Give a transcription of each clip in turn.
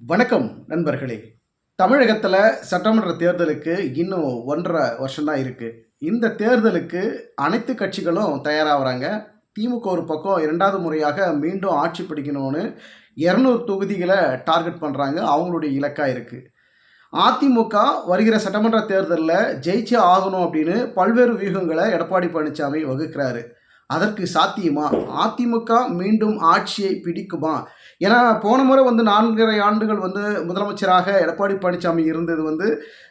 வணக்கம் நண்பர்களே. தமிழகத்தில் சட்டமன்ற தேர்தலுக்கு இன்னும் ஒன்றரை வருஷம்தான் இருக்குது இந்த தேர்தலுக்கு அனைத்து கட்சிகளும் தயாராகிறாங்க. திமுக ஒரு பக்கம் இரண்டாவது முறையாக மீண்டும் ஆட்சி பிடிக்கணும்னு இரநூறு தொகுதிகளை டார்கெட் பண்ணுறாங்க அவங்களுடைய இலக்காக இருக்குது அதிமுக வருகிற சட்டமன்ற தேர்தலில் ஜெயிச்சே ஆகணும் அப்படின்னு பல்வேறு வியூகங்களை எடப்பாடி பழனிசாமி வகுக்கிறாரு. அதற்கு சாத்தியமா? அதிமுக மீண்டும் ஆட்சியை பிடிக்குமா? ஏன்னா போன முறை வந்து நான்கரை ஆண்டுகள் வந்து முதலமைச்சராக எடப்பாடி பழனிசாமி இருந்தது வந்து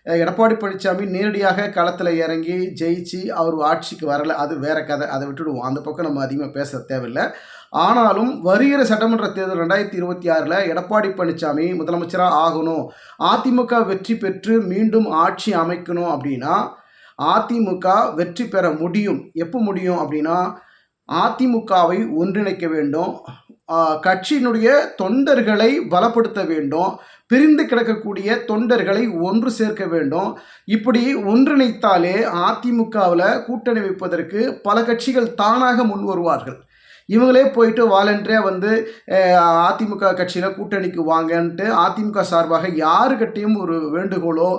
எடப்பாடி பழனிசாமி நேரடியாக களத்தில் இறங்கி ஜெயிச்சு அவர் ஆட்சிக்கு வரலை. அது வேற கதை. அதை விட்டுடுவோம் அந்த பக்கம் நம்ம அதிகமாக பேச தேவையில்லை. ஆனாலும் வருகிற சட்டமன்ற தேர்தல் ரெண்டாயிரத்தி இருபத்தி ஆறில் எடப்பாடி பழனிசாமி முதலமைச்சராக ஆகணும். அதிமுக வெற்றி பெற்று மீண்டும் ஆட்சி அமைக்கணும் அப்படின்னா அதிமுக வெற்றி பெற முடியும். எப்போ முடியும் அப்படின்னா அதிமுகவை ஒன்றிணைக்க வேண்டும். கட்சியினுடைய தொண்டர்களை பலப்படுத்த வேண்டும். பிரிந்து கிடக்கக்கூடிய தொண்டர்களை ஒன்று சேர்க்க வேண்டும். இப்படி ஒன்றிணைத்தாலே அதிமுகவில் கூட்டணி வைப்பதற்கு பல கட்சிகள் தானாக முன் வருவார்கள். இவங்களே போயிட்டு வாலண்டரியாக வந்து அதிமுக கட்சியில் கூட்டணிக்கு வாங்கன்ட்டு அதிமுக சார்பாக யாருக்கிட்டையும் ஒரு வேண்டுகோளோ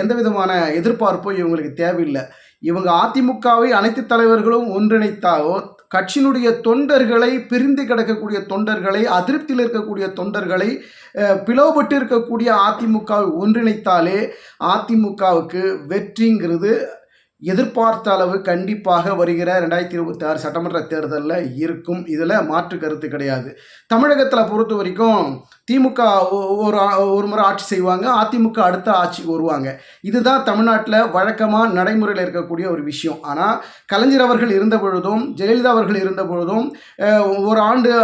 எந்த விதமான எதிர்பார்ப்போ இவங்களுக்கு தேவையில்லை. இவங்க அதிமுகவை அனைத்து தலைவர்களும் ஒன்றிணைத்தாலோ கட்சியினுடைய தொண்டர்களை பிரிந்து கிடக்கக்கூடிய தொண்டர்களை அதிருப்தியில் இருக்கக்கூடிய தொண்டர்களை பிளவுபட்டு இருக்கக்கூடிய அதிமுகவை ஒன்றிணைத்தாலே அதிமுகவுக்கு வெற்றிங்கிறது எதிர்பார்த்த அளவு கண்டிப்பாக வருகிற ரெண்டாயிரத்தி இருபத்தி ஆறு சட்டமன்ற தேர்தலில் இருக்கும். இதில் மாற்று கருத்து கிடையாது. தமிழகத்தில் பொறுத்த வரைக்கும் திமுக ஒ- ஒரு ஒரு முறை ஆட்சி செய்வாங்க. அதிமுக அடுத்த ஆட்சிக்கு வருவாங்க. இதுதான் தமிழ்நாட்டில் வழக்கமாக நடைமுறையில் இருக்கக்கூடிய ஒரு விஷயம். ஆனால் கலைஞர் அவர்கள் இருந்த பொழுதும் ஜெயலலிதா அவர்கள் இருந்த பொழுதும் ஒரு ஆண்டு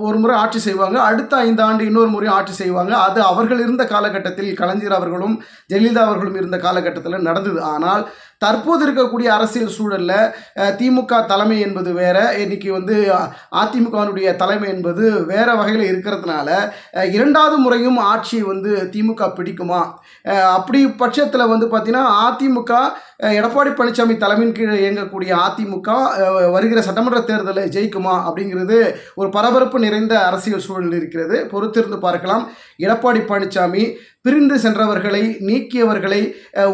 ஒரு முறை ஆட்சி செய்வாங்க. அடுத்த ஐந்து ஆண்டு இன்னொரு முறை ஆட்சி செய்வாங்க. அது அவர்கள் இருந்த காலகட்டத்தில் கலைஞர் அவர்களும் ஜெயலலிதா அவர்களும் இருந்த காலகட்டத்தில் நடந்தது. ஆனால் தற்போது இருக்கக்கூடிய அரசியல் சூழலில் திமுக தலைமை என்பது வேற இன்னைக்கு வந்து அதிமுகவினுடைய தலைமை என்பது வேற வகையில் இருக்கிறதுனால இரண்டாவது முறையும் ஆட்சி வந்து திமுக பிடிக்குமா? அப்படி பட்சத்தில் வந்து பார்த்தீங்கன்னா அதிமுக எடப்பாடி பழனிசாமி தலைமையின் கீழ் இயங்கக்கூடிய அதிமுக வருகிற சட்டமன்ற தேர்தலில் ஜெயிக்குமா? அப்படிங்கிறது ஒரு பரபரப்பு நிறைந்த அரசியல் சூழல் இருக்கிறது. பொறுத்திருந்து பார்க்கலாம். எடப்பாடி பழனிசாமி பிரிந்து சென்றவர்களை நீக்கியவர்களை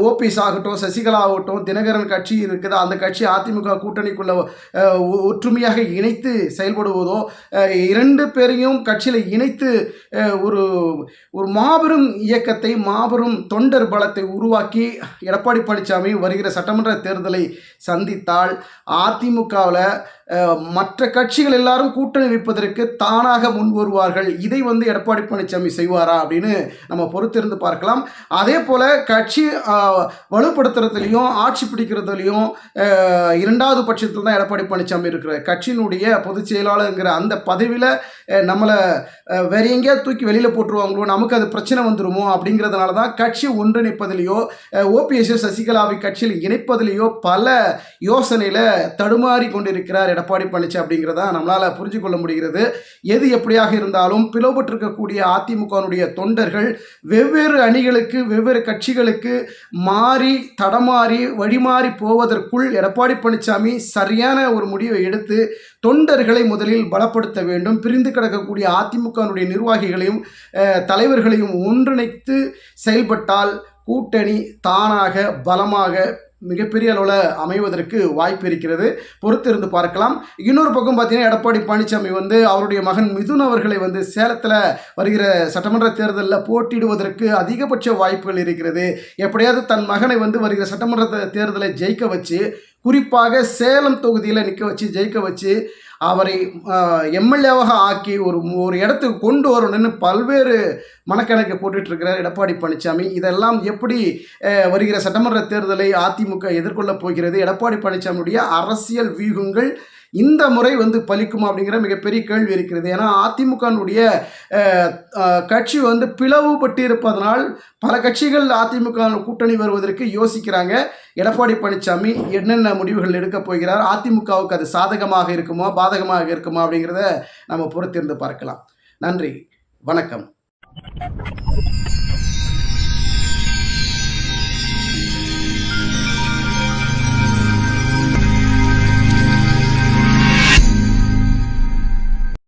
ஓபிஎஸ் ஆகட்டும் சசிகலா ஆகட்டும் தினகரன் கட்சி இருக்குதா? அந்த கட்சி அதிமுக கூட்டணிக்குள்ள ஒற்றுமையாக இணைத்து செயல்படுவதோ இரண்டு பேரையும் கட்சியில் இணைத்து ஒரு ஒரு மாபெரும் இயக்கத்தை மாபெரும் தொண்டர் பலத்தை உருவாக்கி எடப்பாடி பழனிசாமி வருகிற சட்டமன்ற தேர்தலை சந்தித்தால் அதிமுகவில் மற்ற கட்சிகள் எல்லாரும் கூட்டணி வைப்பதற்கு தானாக முன் வருவார்கள். இதை வந்து எடப்பாடி பழனிசாமி செய்வாரா அப்படின்னு நம்ம பொறுத்திருந்து பார்க்கலாம். அதே போல் கட்சி வலுப்படுத்துறதுலையும் ஆட்சி பிடிக்கிறதுலையும் இரண்டாவது பட்சத்தில் தான் எடப்பாடி பழனிசாமி இருக்கிற கட்சியினுடைய பொதுச் செயலாளருங்கிற அந்த பதவியில் நம்மளை வேற எங்கேயாவது தூக்கி வெளியில் போட்டுருவாங்களோ நமக்கு அது பிரச்சனை வந்துருமோ அப்படிங்கிறதுனால தான் கட்சி ஒன்றிணைப்பதிலேயோ ஓபிஎஸ்எஸ் சசிகலாவை கட்சியில் இணைப்பதிலேயோ பல யோசனையில் தடுமாறி கொண்டிருக்கிறார் எடப்பாடி பழனிச்சி அப்படிங்கிறத நம்மளால் புரிஞ்சு கொள்ள முடிகிறது. எது எப்படியாக இருந்தாலும் பிளவுபட்டிருக்கக்கூடிய அதிமுகவினுடைய தொண்டர்கள் வெவ்வேறு அணிகளுக்கு வெவ்வேறு கட்சிகளுக்கு மாறி தடமாறி வழிமாறி போவதற்குள் எடப்பாடி பழனிசாமி சரியான ஒரு முடிவை எடுத்து தொண்டர்களை முதலில் பலப்படுத்த வேண்டும். பிரிந்து கிடக்கக்கூடிய அதிமுகவினுடைய நிர்வாகிகளையும் தலைவர்களையும் ஒன்றிணைத்து செயல்பட்டால் கூட்டணி தானாக பலமாக மிகப்பெரிய அளவில் அமைவதற்கு வாய்ப்பு இருக்கிறது. பொறுத்திருந்து பார்க்கலாம். இன்னொரு பக்கம் பார்த்தீங்கன்னா எடப்பாடி பழனிசாமி வந்து அவருடைய மகன் மிதுன் அவர்களை வந்து சேலத்தில் வருகிற சட்டமன்ற தேர்தலில் போட்டியிடுவதற்கு அதிகபட்ச வாய்ப்புகள் இருக்கிறது. எப்படியாவது தன் மகனை வந்து வருகிற சட்டமன்ற தேர்தலை ஜெயிக்க வச்சு குறிப்பாக சேலம் தொகுதியில் நிற்க வச்சு ஜெயிக்க வச்சு அவரை எம்எல்ஏவாக ஆக்கி ஒரு ஒரு இடத்துக்கு கொண்டு வரணும்னு பல்வேறு மனக்கணக்கு போட்டுட்ருக்கிறார் எடப்பாடி பழனிசாமி இதெல்லாம் எப்படி வருகிற சட்டமன்ற தேர்தலை அதிமுக எதிர்கொள்ளப் போகிறது? எடப்பாடி பழனிசாமியுடைய அரசியல் வியூகங்கள் இந்த முறை வந்து பலிக்குமா அப்படிங்கிற மிகப்பெரிய கேள்வி இருக்கிறது. ஏன்னா அதிமுகனுடைய கட்சி வந்து பிளவுபட்டு இருப்பதனால் பல கட்சிகள் அதிமுக கூட்டணி வருவதற்கு யோசிக்கிறாங்க. எடப்பாடி பழனிசாமி என்னென்ன முடிவுகள் எடுக்கப் போகிறார்? அதிமுகவுக்கு அது சாதகமாக இருக்குமா பாதகமாக இருக்குமா அப்படிங்கிறத நம்ம பொறுத்திருந்து பார்க்கலாம். நன்றி. வணக்கம்.